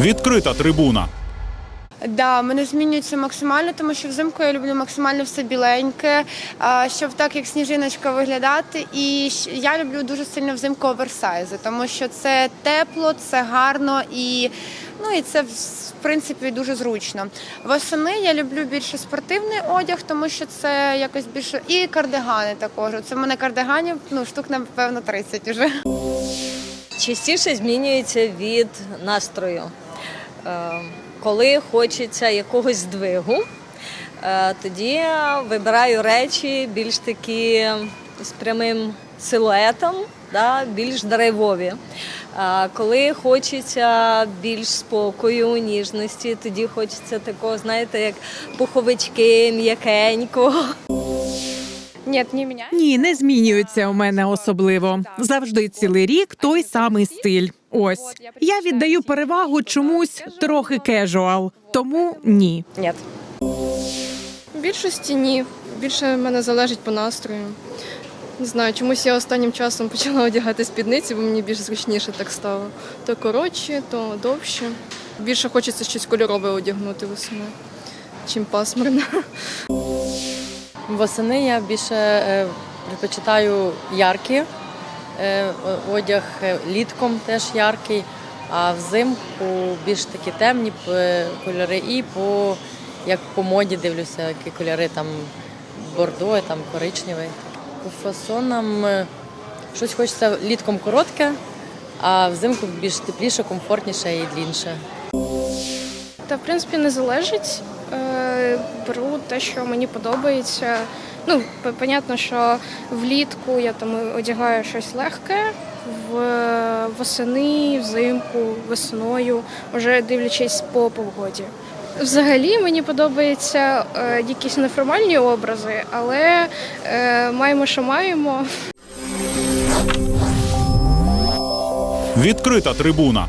Відкрита трибуна. Да, мене змінюється максимально, тому що взимку я люблю максимально все біленьке, щоб так як сніжиночка виглядати. І я люблю дуже сильно взимку оверсайзи, тому що це тепло, це гарно і ну і це в принципі дуже зручно. Восени я люблю більше спортивний одяг, тому що це якось більше і кардигани також. Це в мене кардиганів ну штук напевно 30 уже. частіше змінюється від настрою. Е, Коли хочеться якогось здвигу, е, тоді вибираю речі більш такі з прямим силуетом, да, більш драйвові. Коли хочеться більш спокою, ніжності, тоді хочеться такого, знаєте, як пуховички, м'якенького. Ні, не. Ні, не змінюється у мене особливо. Завжди цілий рік той самий стиль. Ось я віддаю перевагу чомусь трохи кежуал, тому ні. Ні. В більшості ні. Більше в мене залежить по настрою. Не знаю, чомусь я останнім часом почала одягати спідниці, бо мені більш зручніше так стало. То коротші, то довші. Більше хочеться щось кольорове одягнути весною, чим пасмурне. Восени я більше е, предпочитаю яркі одяг, е, літком теж яркий, а взимку більш такі темні е, кольори і по як по моді дивлюся, які кольори там бордо, там коричневий. По фасонам е, щось хочеться літком коротке, а взимку більш тепліше, комфортніше і длінше. Та в принципі не залежить. Е, Беру те, що мені подобається. Ну, понятно, що влітку я там одягаю щось легке, в восени, взимку, весною, вже дивлячись по погоді. Взагалі мені подобаються е, якісь неформальні образи, але е, маємо, що маємо. Відкрита трибуна.